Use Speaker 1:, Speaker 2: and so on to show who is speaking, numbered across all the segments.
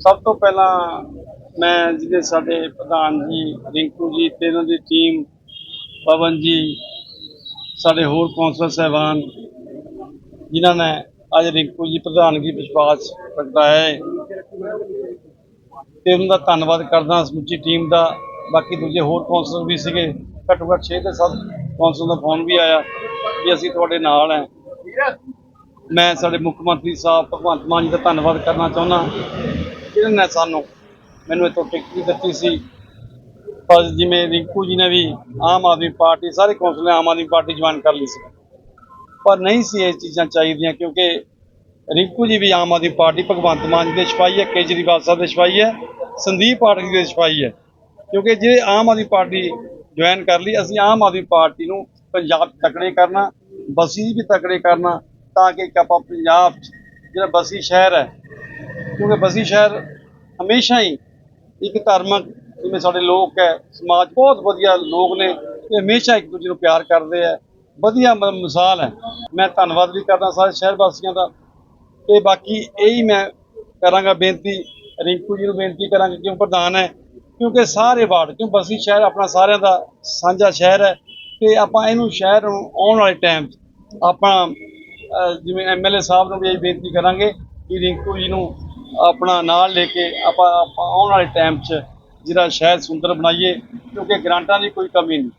Speaker 1: ਸਭ ਤੋਂ ਪਹਿਲਾਂ ਮੈਂ ਜਿਹਦੇ ਸਾਡੇ ਪ੍ਰਧਾਨ ਜੀ, ਰਿੰਕੂ ਜੀ ਤੇ ਇਹਨਾਂ ਦੀ ਟੀਮ ਪਵਨ ਜੀ, ਸਾਡੇ ਹੋਰ ਕੌਂਸਲਰ ਸਾਹਿਬਾਨ, ਜਿਨ੍ਹਾਂ ਨੇ ਅੱਜ ਰਿੰਕੂ ਜੀ ਪ੍ਰਧਾਨਗੀ ਵਿਸ਼ਵਾਸ ਪ੍ਰਗਟਾਇਆ ਹੈ। ਤੇ ਉਹਨਾਂ ਦਾ ਧੰਨਵਾਦ ਕਰਦਾ ਸਮੁੱਚੀ ਟੀਮ ਦਾ। ਬਾਕੀ ਦੂਜੇ ਹੋਰ ਕੌਂਸਲਰ ਵੀ ਸੀਗੇ ਘੱਟੋ ਘੱਟ 6 ਤੇ 7 ਕੌਂਸਲਰ ਦਾ ਫੋਨ ਵੀ ਆਇਆ, ਵੀ ਅਸੀਂ ਤੁਹਾਡੇ ਨਾਲ ਹਾਂ। ਮੈਂ ਸਾਡੇ ਮੁੱਖ ਮੰਤਰੀ ਸਾਹਿਬ ਭਗਵੰਤ ਮਾਨ ਜੀ ਦਾ ਧੰਨਵਾਦ ਕਰਨਾ ਚਾਹੁੰਦਾ ਜਿਨ੍ਹਾਂ ਨੇ ਸਾਨੂੰ। ਮੈਨੂੰ ਇੱਥੋਂ ਟਿਕਟ ਵੀ ਦਿੱਤੀ ਸੀ। ਪਰ ਜਿਵੇਂ ਰਿੰਕੂ ਜੀ ਨੇ ਵੀ ਆਮ ਆਦਮੀ ਪਾਰਟੀ, ਸਾਰੇ ਕੌਂਸਲਰ ਨੇ ਆਮ ਆਦਮੀ ਪਾਰਟੀ ਜੁਆਇਨ ਕਰ ਲਈ ਸੀ। ਪਰ ਨਹੀਂ ਸੀ ਇਹ ਚੀਜ਼ਾਂ ਚਾਹੀਦੀਆਂ ਕਿਉਂਕਿ ਰਿੰਕੂ ਜੀ ਵੀ ਆਮ ਆਦਮੀ ਪਾਰਟੀ, ਭਗਵੰਤ ਮਾਨ ਜੀ ਦੇ ਸਿਪਾਹੀ ਹੈ, ਕੇਜਰੀਵਾਲ ਸਾਹਿਬ ਦੇ ਸਿਪਾਹੀ ਹੈ, ਸੰਦੀਪ ਪਾਠਕ ਦੇ ਸਿਪਾਹੀ ਹੈ। ਕਿਉਂਕਿ ਜੇ ਆਮ ਆਦਮੀ ਪਾਰਟੀ ਜੁਆਇਨ ਕਰ ਲਈ, ਅਸੀਂ ਆਮ ਆਦਮੀ ਪਾਰਟੀ ਨੂੰ ਪੰਜਾਬ 'ਚ ਤਕੜੇ ਕਰਨਾ, ਬਸੀ ਵੀ ਤਕੜੇ ਕਰਨਾ, ਤਾਂ ਕਿ ਆਪਾਂ ਪੰਜਾਬ 'ਚ, ਜਿਹੜਾ ਬਸੀ ਸ਼ਹਿਰ ਹੈ ਕਿਉਂਕਿ ਬਸੀ ਸ਼ਹਿਰ ਹਮੇਸ਼ਾ ਹੀ ਇੱਕ ਧਾਰਮਿਕ ਜਿਵੇਂ ਸਾਡੇ ਲੋਕ ਹੈ ਸਮਾਜ ਬਹੁਤ ਵਧੀਆ ਲੋਕ ਨੇ ਤੇ ਹਮੇਸ਼ਾ ਇੱਕ ਦੂਜੇ ਨੂੰ ਪਿਆਰ ਕਰਦੇ ਆ। ਵਧੀਆ ਮ- ਮਿਸਾਲ ਹੈ। ਮੈਂ ਧੰਨਵਾਦ ਵੀ ਕਰਦਾ ਸਾਰੇ ਸ਼ਹਿਰ ਵਾਸੀਆਂ ਦਾ। ਤੇ ਬਾਕੀ ਇਹੀ ਮੈਂ ਕਰਾਂਗਾ ਬੇਨਤੀ ਰਿੰਕੂ ਜੀ ਨੂੰ ਬੇਨਤੀ ਕਰਾਂਗਾ ਕਿਉਂ ਪ੍ਰਧਾਨ ਹੈ ਕਿਉਂਕਿ ਸਾਰੇ ਵਾਰਡ ਕਿਉਂ ਬਸੀ ਸ਼ਹਿਰ ਆਪਣਾ ਸਾਰਿਆਂ ਦਾ ਸਾਂਝਾ ਸ਼ਹਿਰ ਹੈ ਤੇ ਆਪਾਂ ਇਹਨੂੰ ਸ਼ਹਿਰ ਨੂੰ ਆਉਣ ਵਾਲੇ ਟਾਈਮ 'ਚ ਆਪਾਂ ਅਹ, ਜਿਵੇਂ ਐਮਐਲਏ ਸਾਹਿਬ ਨੂੰ ਵੀ ਇਹ ਬੇਨਤੀ ਕਰਾਂਗੇ ਕਿ ਰਿੰਕੂ ਜੀ ਨੂੰ ਆਪਣਾ ਨਾਲ ਲੈ ਕੇ ਆਪਾਂ ਆਪਾਂ ਆਉਣ ਵਾਲੇ ਟਾਈਮ 'ਚ ਜਿਹੜਾ ਸ਼ਹਿਰ ਸੁੰਦਰ ਬਣਾਈਏ ਕਿਉਂਕਿ ਗ੍ਰਾਂਟਾਂ ਦੀ ਕੋਈ ਕਮੀ ਨਹੀਂ।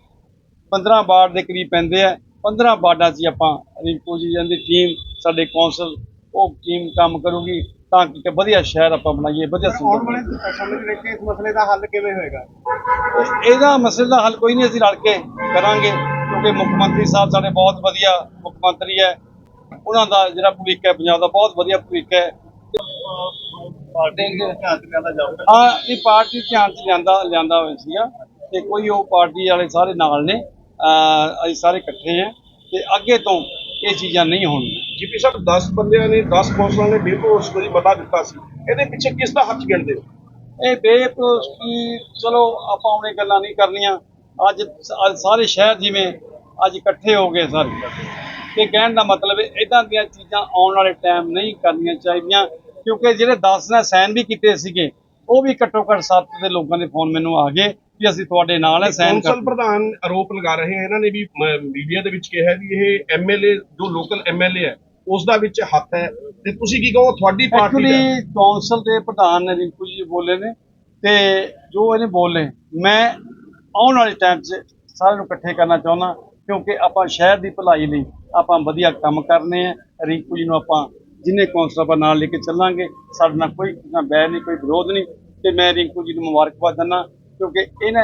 Speaker 1: 15 ਵਾਰਡ ਦੇ ਕਰੀਬ ਪੈਂਦੇ ਆ। 15 ਵਾਰਡਾਂ 'ਚ ਆਪਾਂ ਰਿੰਕੂ ਜੀ ਦੀ ਟੀਮ ਸਾਡੇ ਕੌਂਸਲ ਉਹ ਟੀਮ ਕੰਮ ਕਰੂਗੀ ਤਾਂ ਕਿ ਵਧੀਆ ਸ਼ਹਿਰ ਆਪਾਂ ਬਣਾਈਏ ਵਧੀਆ
Speaker 2: ਆਉਣ ਵਾਲੇ ਸਮੇਂ ਦੇ ਵਿੱਚ ਇਸ ਮਸਲੇ ਦਾ ਹੱਲ ਕਿਵੇਂ ਹੋਏਗਾ?
Speaker 1: ਇਹਦਾ ਮਸਲੇ ਦਾ ਹੱਲ ਕੋਈ ਨਹੀਂ ਅਸੀਂ ਰਲ ਕੇ ਕਰਾਂਗੇ ਕਿਉਂਕਿ ਮੁੱਖ ਮੰਤਰੀ ਸਾਹਿਬ ਸਾਡੇ ਬਹੁਤ ਵਧੀਆ ਮੁੱਖ ਮੰਤਰੀ ਹੈ। ਉਹਨਾਂ ਦਾ ਜਿਹੜਾ ਭਵਿੱਖ ਹੈ ਪੰਜਾਬ ਦਾ ਬਹੁਤ ਵਧੀਆ ਭਵਿੱਖ ਹੈ। ਹਾਂ। ਇਹ ਪਾਰਟੀ ਧਿਆਨ ਚ ਲਿਆਂਦਾ ਲਿਆਂਦਾ ਹੋਇਆ ਸੀਗਾ ਤੇ ਕੋਈ ਉਹ ਪਾਰਟੀ ਵਾਲੇ ਸਾਰੇ ਨਾਲ ਨੇ। ਅਸੀਂ ਸਾਰੇ ਇਕੱਠੇ ਆ ਤੇ ਅੱਗੇ ਤੋਂ ਇਹ ਚੀਜ਼ਾਂ ਨਹੀਂ ਹੋਣਗੀਆਂ।
Speaker 3: ਜੀਪੀ ਸਾਹਿਬ 10 ਬੰਦਿਆਂ ਨੇ 10 ਕੌਂਸਲਰਾਂ ਨੇ ਬੇਭਰੋਸ ਕੋਈ ਮਤਾ ਦਿੱਤਾ ਸੀ। ਇਹਦੇ ਪਿੱਛੇ ਕਿਸ ਦਾ ਹੱਥ ਗਿਣਦੇ ਹੋ?
Speaker 1: ਇਹ ਬੇਪਰੋਸਕੀ ਚਲੋ ਆਪਾਂ ਉਹਨੇ ਗੱਲਾਂ ਨਹੀਂ ਕਰਨੀਆਂ। ਅੱਜ ਅੱਜ ਸਾਰੇ ਸ਼ਹਿਰ ਜਿਵੇਂ ਅੱਜ ਇਕੱਠੇ ਹੋ ਗਏ ਸਰ। ਤੇ ਕਹਿਣ ਦਾ ਮਤਲਬ ਇਦਾਂ ਦੀਆਂ ਚੀਜ਼ਾਂ ਆਉਣ ਵਾਲੇ ਟਾਈਮ ਨਹੀਂ ਕਰਨੀਆਂ ਚਾਹੀਦੀਆਂ। ਕਿਉਂਕਿ ਜਿਹੜੇ 10 ਨੇ ਸਾਈਨ ਵੀ ਕੀਤੇ ਸੀਗੇ ਉਹ ਵੀ ਘੱਟੋ ਘੱਟ 7 ਦੇ ਲੋਕਾਂ ਦੇ ਫੋਨ ਮੈਨੂੰ ਆ ਗਏ ਕਿ ਅਸੀਂ ਤੁਹਾਡੇ ਨਾਲ ਹੈ ਸਾਈਨ
Speaker 3: ਕੌਂਸਲ ਪ੍ਰਧਾਨ ਆਰੋਪ ਲਗਾ ਰਹੇ ਹਨ ਇਹਨਾਂ ਨੇ ਵੀ ਮੀਡੀਆ ਦੇ ਵਿੱਚ ਕਿਹਾ ਵੀ ਇਹ ਐਮਐਲਏ ਜੋ ਲੋਕਲ ਐਮਐਲਏ ਹੈ ਉਸ ਦਾ ਵਿੱਚ ਹੱਥ ਹੈ। ਤੇ ਤੁਸੀਂ ਕੀ ਕਹੋ ਤੁਹਾਡੀ ਪਾਰਟੀ ਦਾ
Speaker 1: ਕੌਂਸਲ ਦੇ ਪ੍ਰਧਾਨ ਨੇ ਰਿੰਕੂ ਜੀ ਬੋਲੇ ਨੇ ਤੇ ਜੋ ਇਹਨੇ ਬੋਲੇ ਮੈਂ ਆਉਣ ਵਾਲੇ ਟਾਈਮ 'ਚ ਸਾਰਿਆਂ ਨੂੰ ਇਕੱਠੇ ਕਰਨਾ ਚਾਹੁੰਦਾ ਕਿਉਂਕਿ ਆਪਾਂ ਸ਼ਹਿਰ ਦੀ ਭਲਾਈ ਲਈ ਆਪਾਂ ਵਧੀਆ ਕੰਮ ਕਰਨੇ ਆ ਰਿੰਕੂ ਜੀ ਨੂੰ ਆਪਾਂ ਜਿੰਨੇ ਕੌਂਸਲ ਆਪਾਂ ਨਾਲ ਲੈ ਕੇ ਚੱਲਾਂਗੇ, ਸਾਡੇ ਨਾਲ ਕੋਈ ਨਾ ਬੈਰ ਨਹੀਂ, ਕੋਈ ਵਿਰੋਧ ਨਹੀਂ। ਤੇ ਮੈਂ ਰਿੰਕੂ ਜੀ ਨੂੰ ਮੁਬਾਰਕਬਾਦ ਦਿੰਦਾ, ਕਿਉਂਕਿ ਇਹਨੇ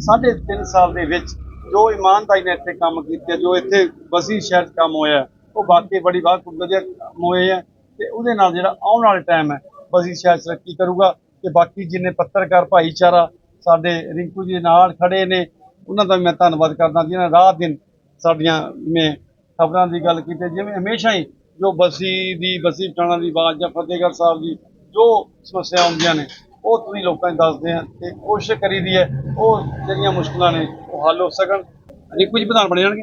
Speaker 1: ਸਾਢੇ ਤਿੰਨ ਸਾਲ ਦੇ ਵਿੱਚ ਜੋ ਇਮਾਨਦਾਰੀ ਨਾਲ ਇੱਥੇ ਕੰਮ ਕੀਤੇ, ਜੋ ਇੱਥੇ ਬਸੀ ਸ਼ਹਿਰ 'ਚ ਕੰਮ ਹੋਇਆ, ਉਹ ਬਾਕੀ ਬੜੀ ਬਾਤ ਵਧੀਆ ਕੰਮ ਹੋਏ ਆ। ਤੇ ਉਹਦੇ ਨਾਲ ਜਿਹੜਾ ਆਉਣ ਵਾਲਾ ਟਾਈਮ ਹੈ ਬਸੀ ਸ਼ਹਿਰ ਤਰੱਕੀ ਕਰੂਗਾ। ਤੇ ਬਾਕੀ ਜਿੰਨੇ ਪੱਤਰਕਾਰ ਭਾਈਚਾਰਾ ਸਾਡੇ ਰਿੰਕੂ ਜੀ ਨਾਲ ਖੜੇ ਨੇ, ਉਹਨਾਂ ਦਾ ਵੀ ਮੈਂ ਧੰਨਵਾਦ ਕਰਦਾ, ਜਿਨ੍ਹਾਂ ਰਾਤ ਦਿਨ ਸਾਡੀਆਂ ਮੈਂ ਖਬਰਾਂ ਦੀ ਗੱਲ ਕੀਤੀ, ਜਿਵੇਂ ਹਮੇਸ਼ਾ ਹੀ ਜੋ ਬਸੀ ਦੀ ਬਸੀ ਪਟਾਣਾ ਦੀ ਆਵਾਜ਼ ਜਾਂ ਫਤਿਹਗੜ੍ਹ ਸਾਹਿਬ ਦੀ ਜੋ ਸਮੱਸਿਆ ਆਉਂਦੀਆਂ ਨੇ ਉਹ ਤੁਸੀਂ ਲੋਕਾਂ ਨੂੰ ਦੱਸਦੇ ਆ ਤੇ ਕੋਸ਼ਿਸ਼ ਕਰੀਦੀ ਹੈ ਉਹ ਜਿਹੜੀਆਂ ਮੁਸ਼ਕਲਾਂ ਨੇ ਉਹ ਹੱਲ ਹੋ ਸਕਣ। ਰਿੰਕੂ ਜੀ ਪ੍ਰਧਾਨ ਬਣੇ ਜਾਣਗੇ।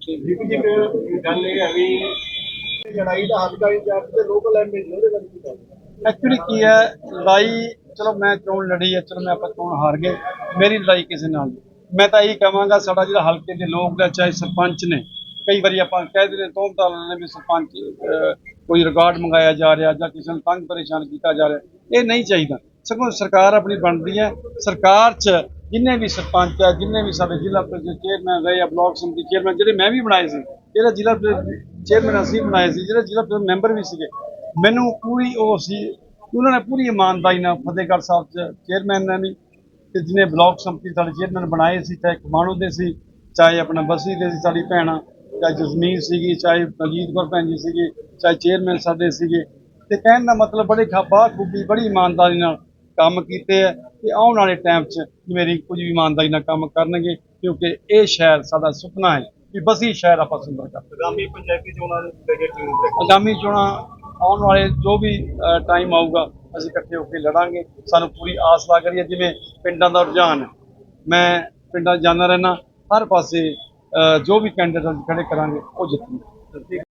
Speaker 2: ਜੀਪੀ ਜੀ ਫਿਰ ਗੱਲ ਇਹ ਹੈ ਵੀ ਇਹ ਲੜਾਈ ਦਾ ਹੱਲ ਕਾਈ ਜਾਂਚ ਤੇ ਲੋਕਲ ਐਮਐਲਏ ਉਹਦੇ ਬਾਰੇ ਕੀ
Speaker 1: ਐਕਚੁਅਲੀ ਕੀ ਹੈ ਲੜਾਈ ਚਲੋ ਮੈਂ ਚੋਣ ਲੜੀ ਹੈ ਚਲੋ ਮੈਂ ਆਪਾਂ ਚੋਣ ਹਾਰ ਗਏ ਮੇਰੀ ਲੜਾਈ ਕਿਸੇ ਨਾਲ ਮੈਂ ਤਾਂ ਇਹੀ ਕਹਾਂਗਾ ਸਾਡਾ ਜਿਹੜਾ ਹਲਕੇ ਦੇ ਲੋਕ ਨੇ ਚਾਹੇ ਸਰਪੰਚ ਨੇ ਕਈ ਵਾਰੀ ਆਪਾਂ ਕਹਿ ਦਿੰਦੇ ਤੋਂ ਤਾਂ ਨੇ ਵੀ ਸਰਪੰਚ ਕੋਈ ਰਿਕਾਰਡ ਮੰਗਾਇਆ ਜਾ ਰਿਹਾ ਜਾਂ ਕਿਸੇ ਨੂੰ ਤੰਗ ਪਰੇਸ਼ਾਨ ਕੀਤਾ ਜਾ ਰਿਹਾ, ਇਹ ਨਹੀਂ ਚਾਹੀਦਾ। ਸਗੋਂ ਸਰਕਾਰ ਆਪਣੀ ਬਣਦੀ ਹੈ, ਸਰਕਾਰ 'ਚ ਜਿੰਨੇ ਵੀ ਸਰਪੰਚ ਆ, ਜਿੰਨੇ ਵੀ ਸਾਡੇ ਜ਼ਿਲ੍ਹਾ ਪ੍ਰੀਸ਼ਦ ਚੇਅਰਮੈਨ ਰਹੇ ਆ, ਬਲਾਕ ਸਮਿਤੀ ਚੇਅਰਮੈਨ, ਜਿਹੜੇ ਮੈਂ ਵੀ ਬਣਾਏ ਸੀ, ਜਿਹੜਾ ਜ਼ਿਲ੍ਹਾ ਚੇਅਰਮੈਨ ਅਸੀਂ ਬਣਾਏ ਸੀ, ਜਿਹੜੇ ਜ਼ਿਲ੍ਹਾ ਮੈਂਬਰ ਵੀ ਸੀਗੇ, ਮੈਨੂੰ ਪੂਰੀ ਉਹ ਸੀ, ਉਹਨਾਂ ਨੇ ਪੂਰੀ ਇਮਾਨਦਾਰੀ ਨਾਲ ਫਤਿਹਗੜ੍ਹ ਸਾਹਿਬ ਚ ਚੇਅਰਮੈਨ ਨੇ ਵੀ ਤੇ ਜਿਹਨੇ ਬਲਾਕ ਸੰਮਤੀ ਸਾਡੇ ਚੇਅਰਮੈਨ ਬਣਾਏ ਸੀ, ਚਾਹੇ ਕਮਾਣੂ ਦੇ ਸੀ, ਚਾਹੇ ਆਪਣਾ ਬਸੀ ਦੇ ਸੀ, ਸਾਡੀ ਭੈਣਾਂ ਚਾਹੇ ਜਸਮੀਨ ਸੀਗੀ ਚਾਹੇ ਬਲਜੀਤ ਕੌਰ ਭੈਣ ਜੀ ਸੀਗੇ ਚਾਹੇ ਚੇਅਰਮੈਨ ਸਾਡੇ ਸੀਗੇ। ਤੇ ਕਹਿਣ ਦਾ ਮਤਲਬ ਬੜੇ ਖਾਬਾ ਖੂਬੀ ਬੜੀ ਇਮਾਨਦਾਰੀ ਨਾਲ ਕੰਮ ਕੀਤੇ ਆ ਤੇ ਆਉਣ ਵਾਲੇ ਟਾਈਮ 'ਚ ਮੇਰੀ ਕੁਝ ਵੀ ਇਮਾਨਦਾਰੀ ਨਾਲ ਕੰਮ ਕਰਨਗੇ ਕਿਉਂਕਿ ਇਹ ਸ਼ਹਿਰ ਸਾਡਾ ਸੁਪਨਾ ਹੈ ਕਿ ਬਸੀ ਸ਼ਹਿਰ ਆਪਾਂ ਸੁੰਦਰ ਕਰ
Speaker 2: ਆਗਾਮੀ ਪੰਚਾਇਤੀ ਚੋਣਾਂ ਦੇ ਲੈ ਕੇ ਤੇ
Speaker 1: ਆਗਾਮੀ ਚੋਣਾਂ ਆਉਣ ਵਾਲੇ ਜੋ ਵੀ ਟਾਈਮ ਆਊਗਾ ਅਸੀਂ ਇਕੱਠੇ ਹੋ ਕੇ ਲੜਾਂਗੇ। ਸਾਨੂੰ ਪੂਰੀ ਆਸ ਲੱਗ ਰਹੀ ਹੈ ਜਿਵੇਂ ਪਿੰਡਾਂ ਦਾ ਰੁਝਾਨ ਹੈ। ਮੈਂ ਪਿੰਡਾਂ ਜਾਂਦਾ ਰਹਿਣਾ ਹਰ ਪਾਸੇ ਜੋ ਵੀ ਕੈਂਡੀਡੇਟ ਖੜੇ ਕਰਾਂਗੇ ਉਹ ਜਿੱਤਣਗੇ।